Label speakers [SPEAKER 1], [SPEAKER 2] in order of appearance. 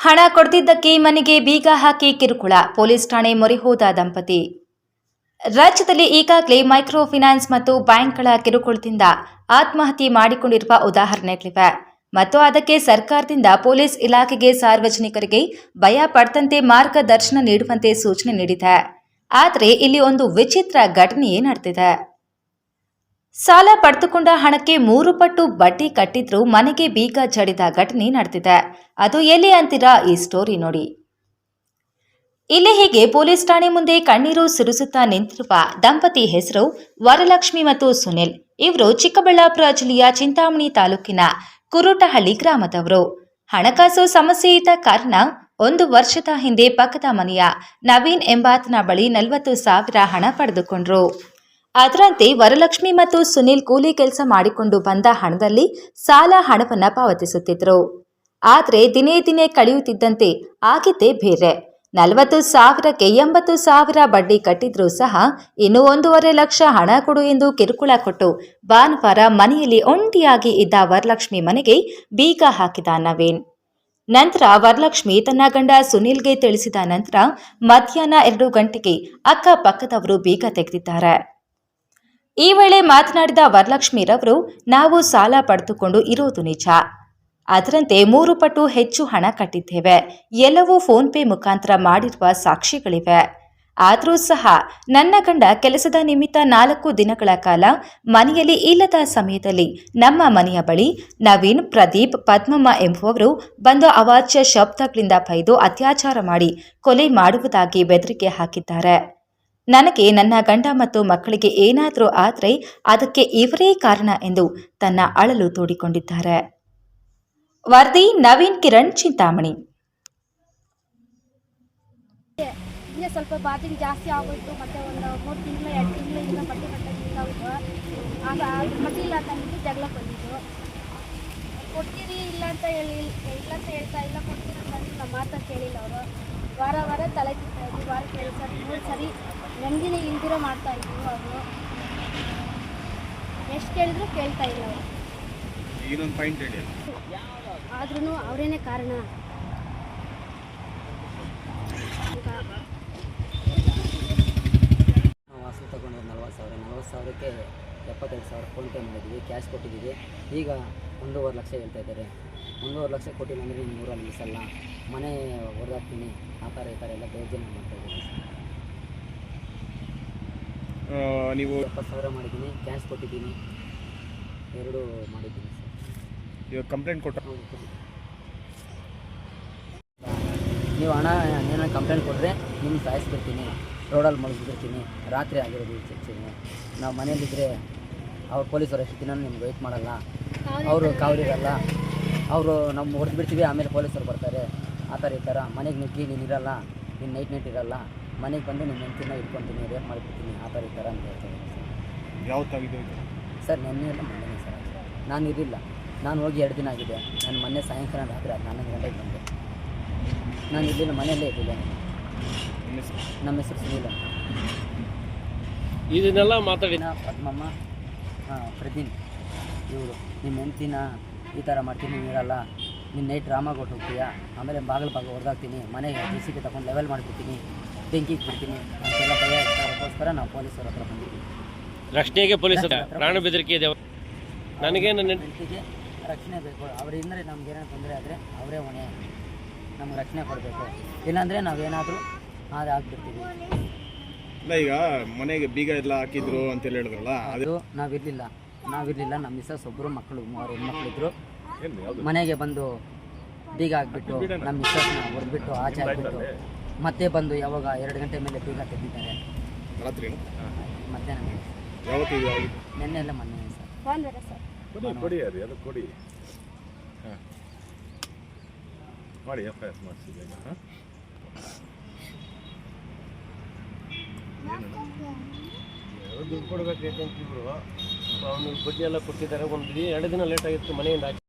[SPEAKER 1] ಹಣ ಕೊಡ್ತಿದ್ದಕ್ಕೆ ಮನೆಗೆ ಬೀಗ ಹಾಕಿ ಕಿರುಕುಳ, ಪೊಲೀಸ್ ಠಾಣೆ ಮೊರೆ ಹೋದ ದಂಪತಿ. ರಾಜ್ಯದಲ್ಲಿ ಈಗಾಗಲೇ ಮೈಕ್ರೋ ಫಿನಾನ್ಸ್ ಮತ್ತು ಬ್ಯಾಂಕ್ಗಳ ಕಿರುಕುಳದಿಂದ ಆತ್ಮಹತ್ಯೆ ಮಾಡಿಕೊಂಡಿರುವ ಉದಾಹರಣೆಗಳಿವೆ ಮತ್ತು ಅದಕ್ಕೆ ಸರ್ಕಾರದಿಂದ ಪೊಲೀಸ್ ಇಲಾಖೆಗೆ ಸಾರ್ವಜನಿಕರಿಗೆ ಭಯ ಪಡೆದಂತೆ ಮಾರ್ಗದರ್ಶನ ನೀಡುವಂತೆ ಸೂಚನೆ ನೀಡಿದೆ. ಆದರೆ ಇಲ್ಲಿ ಒಂದು ವಿಚಿತ್ರ ಘಟನೆಯೇ ನಡೆದಿದೆ. ಸಾಲ ಪಡೆದುಕೊಂಡ ಹಣಕ್ಕೆ ಮೂರು ಪಟ್ಟು ಬಡ್ಡಿ ಕಟ್ಟಿದ್ರೂ ಮನೆಗೆ ಬೀಗ ಜಡಿದ ಘಟನೆ ನಡೆದಿದೆ. ಅದು ಎಲ್ಲಿ ಅಂತೀರಾ ಈ ಸ್ಟೋರಿ ನೋಡಿ. ಇಲ್ಲಿ ಹೀಗೆ ಪೊಲೀಸ್ ಠಾಣೆ ಮುಂದೆ ಕಣ್ಣೀರು ಸುರಿಸುತ್ತಾ ನಿಂತಿರುವ ದಂಪತಿ ಹೆಸರು ವರಲಕ್ಷ್ಮಿ ಮತ್ತು ಸುನಿಲ್. ಇವರು ಚಿಕ್ಕಬಳ್ಳಾಪುರ ಜಿಲ್ಲೆಯ ಚಿಂತಾಮಣಿ ತಾಲೂಕಿನ ಕುರುಟಹಳ್ಳಿ ಗ್ರಾಮದವರು. ಹಣಕಾಸು ಸಮಸ್ಯೆ ಇದ್ದ ಕಾರಣ ಒಂದು ವರ್ಷದ ಹಿಂದೆ ಪಕ್ಕದ ಮನೆಯ ನವೀನ್ ಎಂಬಾತನ ಬಳಿ ನಲವತ್ತು ಸಾವಿರ ಹಣ ಪಡೆದುಕೊಂಡ್ರು. ಅದರಂತೆ ವರಲಕ್ಷ್ಮಿ ಮತ್ತು ಸುನಿಲ್ ಕೂಲಿ ಕೆಲಸ ಮಾಡಿಕೊಂಡು ಬಂದ ಹಣದಲ್ಲಿ ಸಾಲ ಹಣವನ್ನ ಪಾವತಿಸುತ್ತಿದ್ರು. ಆದರೆ ದಿನೇ ದಿನೇ ಕಳೆಯುತ್ತಿದ್ದಂತೆ ಆಗಿದ್ದೇ ಬೇರೆ. ನಲವತ್ತು ಸಾವಿರಕ್ಕೆ ಎಂಬತ್ತು ಸಾವಿರ ಬಡ್ಡಿ ಕಟ್ಟಿದ್ರೂ ಸಹ ಇನ್ನು ಒಂದೂವರೆ ಲಕ್ಷ ಹಣ ಕೊಡು ಎಂದು ಕಿರುಕುಳ ಕೊಟ್ಟು ಭಾನುವಾರ ಮನೆಯಲ್ಲಿ ಒಂಟಿಯಾಗಿ ಇದ್ದ ವರಲಕ್ಷ್ಮಿ ಮನೆಗೆ ಬೀಗ ಹಾಕಿದ ನವೀನ್. ನಂತರ ವರಲಕ್ಷ್ಮಿ ತನ್ನ ಗಂಡ ಸುನೀಲ್ಗೆ ತಿಳಿಸಿದ ನಂತರ ಮಧ್ಯಾಹ್ನ ಎರಡು ಗಂಟೆಗೆ ಅಕ್ಕಪಕ್ಕದವರು ಬೀಗ ತೆಗೆದಿದ್ದಾರೆ. ಈ ವೇಳೆ ಮಾತನಾಡಿದ ವರಲಕ್ಷ್ಮಿರವರು ನಾವು ಸಾಲ ಪಡೆದುಕೊಂಡು ಇರೋದು ನಿಜ. ಅದರಂತೆ ಮೂರು ಪಟ್ಟು ಹೆಚ್ಚು ಹಣ ಕಟ್ಟಿದ್ದೇವೆ. ಎಲ್ಲವೂ ಫೋನ್ ಪೇ ಮುಖಾಂತರ ಮಾಡಿರುವ ಸಾಕ್ಷಿಗಳಿವೆ. ಆದರೂ ಸಹ ನನ್ನ ಗಂಡ ಕೆಲಸದ ನಿಮಿತ್ತ ನಾಲ್ಕು ದಿನಗಳ ಕಾಲ ಮನೆಯಲ್ಲಿ ಇಲ್ಲದ ಸಮಯದಲ್ಲಿ ನಮ್ಮ ಮನೆಯ ಬಳಿ ನವೀನ್, ಪ್ರದೀಪ್, ಪದ್ಮಮ್ಮ ಎಂಬುವವರು ಬಂದು ಅವಾಚ್ಯ ಶಬ್ದಗಳಿಂದ ಬೈದು ಅತ್ಯಾಚಾರ ಮಾಡಿ ಕೊಲೆ ಮಾಡುವುದಾಗಿ ಬೆದರಿಕೆ ಹಾಕಿದ್ದಾರೆ. ನನಗೆ ನನ್ನ ಗಂಡ ಮತ್ತು ಮಕ್ಕಳಿಗೆ ಏನಾದರೂ ಆದರೆ ಅದಕ್ಕೆ ಇವರೇ ಕಾರಣ ಎಂದು ತನ್ನ ಅಳಲು ತೋಡಿಕೊಂಡಿದ್ದಾರೆ. ವರದಿ ನವೀನ್ ಕಿರಣ್, ಚಿಂತಾಮಣಿ.
[SPEAKER 2] ಸ್ವಲ್ಪ ಬಾತಿಂಗ್ ಜಾಸ್ತಿ ಆಗೋಯ್ತು ಮತ್ತೆ ಒಂದು ಮೂರು ತಿಂಗಳು, ಎರಡು ತಿಂಗಳಿಂದ ಬಟ್ಟೆ ಕಟ್ಟೋದು ನಿಂತಾಗೋಯ್ತು ಆಗ ಮಟ್ಟಿಲ್ಲ ಅಂದ್ಬಿಟ್ಟು ಜಗಳ ಬಂದಿದ್ದು. ಕೊಡ್ತೀರಿ ಇಲ್ಲ ಅಂತ ಹೇಳಿ, ಇಲ್ಲ ಅಂತ ಹೇಳ್ತಾ ಇಲ್ಲ, ಕೊಡ್ತೀರಿ ಅಂತ ನಮ್ಮ ಮಾತನ್ನು ಕೇಳಿಲ್ಲ ಅವರು. ವಾರ ವಾರ ತಲೆ ತಿಂತಾ ಇದ್ವಿ ವಾರ ಕೇಳಿ ಸರಿ, ಮೂರು ಸರಿ. ನೆಮ್ಮದಿನೇ ಇಲ್ದಿರೋ ಮಾಡ್ತಾ ಇದ್ರು ಅವರು? ಎಷ್ಟು ಕೇಳಿದ್ರು ಕೇಳ್ತಾ ಇಲ್ಲ ಅವರು.
[SPEAKER 3] ಇನ್ನೊಂದು ಪಾಯಿಂಟ್ ಹೇಳಿ.
[SPEAKER 2] ಆದ್ರೂ ಅವರೇನೆ ಕಾರಣ.
[SPEAKER 4] ನಾವು ವಾಸು ತಗೊಂಡು ನಲ್ವತ್ತು ಸಾವಿರ. ನಲ್ವತ್ತು ಸಾವಿರಕ್ಕೆ ಎಪ್ಪತ್ತೈದು ಸಾವಿರ ಫೋನ್ಪೇ ಮಾಡಿದ್ವಿ ಕ್ಯಾಶ್ ಕೊಟ್ಟಿದ್ದೀವಿ. ಈಗ ಒಂದೂವರೆ ಲಕ್ಷ ಹೇಳ್ತಾ ಇದ್ದಾರೆ. ಒಂದೂವರೆ ಲಕ್ಷ ಕೊಟ್ಟಿಲ್ಲ ಅಂದರೆ ಇನ್ನು ಮಿಸ್ ಅಲ್ಲ. ಮನೆ ಹೊಡೆದಾಕ್ತೀನಿ ಆ ಥರ ಈ ಥರ ಎಲ್ಲ ದೌರ್ಜನ್ಯ ಮಾಡ್ತಾ ಇದ್ದೀವಿ.
[SPEAKER 3] ನೀವು
[SPEAKER 4] ಎಪ್ಪತ್ತು ಸಾವಿರ ಮಾಡಿದ್ದೀನಿ. ಕ್ಯಾಶ್ ಕೊಟ್ಟಿದ್ದೀನಿ. ಎರಡು ಮಾಡಿದ್ದೀನಿ
[SPEAKER 3] ಇವಾಗ ಕಂಪ್ಲೇಂಟ್ ಕೊಟ್ಟ
[SPEAKER 4] ಸರ್. ನೀವು ಹಣ ಏನೋ ಕಂಪ್ಲೇಂಟ್ ಕೊಟ್ಟರೆ ನಿಮ್ಗೆ ಸಾಯಿಸ್ಬಿಡ್ತೀನಿ. ರೋಡಲ್ಲಿ ಮಲಗಿಸ್ಬಿಡ್ತೀನಿ ರಾತ್ರಿ ಆಗಿರೋದು ಹೆಚ್ಚಿಗೆ ನಾವು ಮನೇಲಿದ್ದರೆ ಅವ್ರು ಪೊಲೀಸರು ಎಷ್ಟು ದಿನ ನಿಮ್ಗೆ ವೆಯ್ಟ್ ಮಾಡಲ್ಲ. ಅವರು ಕಾವಲಿರಲ್ಲ ಅವರು ನಮ್ಮ ಹೊಡೆದು ಬಿಡ್ತೀವಿ ಆಮೇಲೆ ಪೊಲೀಸರು ಬರ್ತಾರೆ. ಆ ಥರ ಈ ಥರ. ಮನೆಗೆ ನುಗ್ಗಿ ನೀನು ಇರಲ್ಲ. ನೀನು ನೈಟ್ ನೈಟ್ ಇರಲ್ಲ. ಮನೆಗೆ ಬಂದು ನಿಮ್ಮ ಹೆಂಡ್ತಿನ ಇಟ್ಕೊತೀನಿ ರೇಪ್ ಮಾಡ್ಕೊತೀನಿ ಆ ಥರ ಈ ಥರ ಅಂತ ಹೇಳ್ತಾರೆ.
[SPEAKER 3] ಯಾವತ್ತಾಗಿದೆ
[SPEAKER 4] ಸರ್ ನೆನ್ನೆ ಎಲ್ಲ ಮೊನ್ನೆ ಸರ್ ನಾನು ಇರಲಿಲ್ಲ. ನಾನು ಹೋಗಿ ಎರಡು ದಿನ ಆಗಿದೆ. ನಾನು ಮೊನ್ನೆ ಸಾಯಂಕಾಲ ರಾತ್ರಿ ಹನ್ನೊಂದು ಗಂಟೆಗೆ ಬಂದೆ. ನಾನು ಇರಲಿಲ್ಲ ಮನೆಯಲ್ಲೇ ಇರಲಿಲ್ಲ ನಮ್ಮ ಹೆಸರು? ಸುನೀಲ್ ಅಂತ.
[SPEAKER 5] ಇದನ್ನೆಲ್ಲ ಮಾತಾಡಿ.
[SPEAKER 4] ಪದ್ಮಮ್ಮ ಹಾಂ ಪ್ರದೀನ್ ಇವರು. ನಿಮ್ಮ ಹೆಂಡ್ತಿನ ಈ ಥರ ಮಾಡ್ತೀನಿ ನೀವು ಇರಲ್ಲ ನಿನ್ನ ನೈಟ್ ಡ್ರಾಮಾಗೆ ಕೊಟ್ಟು ಹೋಗ್ತೀಯಾ? ಆಮೇಲೆ ಬಾಗಿಲು ಬಾಗಿಲು ಹೊರದಾಗ್ತೀನಿ ಮನೆಗೆ ಜೆ ಸಿ ಬಿ ತಗೊಂಡು ಲೆವೆಲ್ ಮಾಡಿಬಿಡ್ತೀನಿ. ಬೆಂಕಿಗೆ ಬಿಡ್ತೀನಿ ಅಂತೆಲ್ಲ ಭಯ ಅದಕ್ಕೋಸ್ಕರ ನಾವು ಪೊಲೀಸರ ಹತ್ರ ಬಂದಿದ್ದೀವಿ.
[SPEAKER 5] ರಕ್ಷಣೆಗೆ ಪೊಲೀಸರ ಪ್ರಾಣ ಬೆದರಿಕೆ ಇದೆ. ನನಗೆ ನನ್ನ
[SPEAKER 4] ಹೆಂಡತಿಗೆ ರಕ್ಷಣೆ ಬೇಕು. ಅವರಿಂದ ನಮ್ಗೆ ಏನಾದ್ರು ತೊಂದರೆ ಆದರೆ ಅವರೇ ಹೊಣೆ ನಮ್ಗೆ ರಕ್ಷಣೆ ಕೊಡಬೇಕು. ಇಲ್ಲಾಂದರೆ ನಾವೇನಾದರೂ ಅದು ಆಗ್ಬಿಡ್ತೀವಿ.
[SPEAKER 3] ಇಲ್ಲ ಈಗ ಮನೆಗೆ ಬೀಗ ಎಲ್ಲ ಹಾಕಿದ್ರು ಅಂತೇಳಿ ಹೇಳಿದ್ರಲ್ಲ ಅದು
[SPEAKER 4] ಅದು ನಾವಿರಲಿಲ್ಲ ನಾವಿರಲಿಲ್ಲ ನಮ್ಮ ಮಿಸ್ಸಸ್ ಒಬ್ಬರು ಮಕ್ಕಳು ಮೂವರು ಹೆಣ್ಮಕ್ಳಿದ್ರು ಮನೆಗೆ ಬಂದು ಬೀಗ ಹಾಕ್ಬಿಟ್ಟು ನಮ್ಮ ಮಿಸ್ಸಸ್ನ ಹೊಡೆದ್ಬಿಟ್ಟು ಆಚೆ ಹಾಕ್ಬಿಟ್ಟು ಮತ್ತೆ ಬಂದು ಯಾವಾಗ ಎರಡು ಗಂಟೆ ಮೇಲೆ ಬೀಗ ತೆಗಿತಾರೆ?
[SPEAKER 3] ರಾತ್ರಿ
[SPEAKER 4] ಮಧ್ಯಾಹ್ನ ಮೇಲೆ.
[SPEAKER 3] ಯಾವತ್ತು ಇದು ಆಗಿದೆ?
[SPEAKER 4] ನೆನ್ನೆ ಎಲ್ಲ ಮೊನ್ನೆ ಸರ್.
[SPEAKER 2] ಭಾನುವಾರ ಸರ್.
[SPEAKER 6] ಕೊಡಿ ಕೊಡಿ ಅದು ಅದು ಕೊಡಿ. ಹಾಂ. ಮಾಡಿ ಎಫ್ ಐ ಆರ್ ಮಾಡಿಸಿದೆ ಹಾಂ.
[SPEAKER 5] ದುಡ್ಡು ಕೊಡ್ಬೇಕು ಅಂತಿದ್ರು ಅವ್ನಿಗೆ ಬಡ್ಡಿ ಎಲ್ಲ ಕೊಟ್ಟಿದ್ದಾರೆ. ಒಂದು ಎರಡು ದಿನ ಲೇಟ್ ಆಗಿತ್ತು ಮನೆಯಿಂದ ಆಚೆ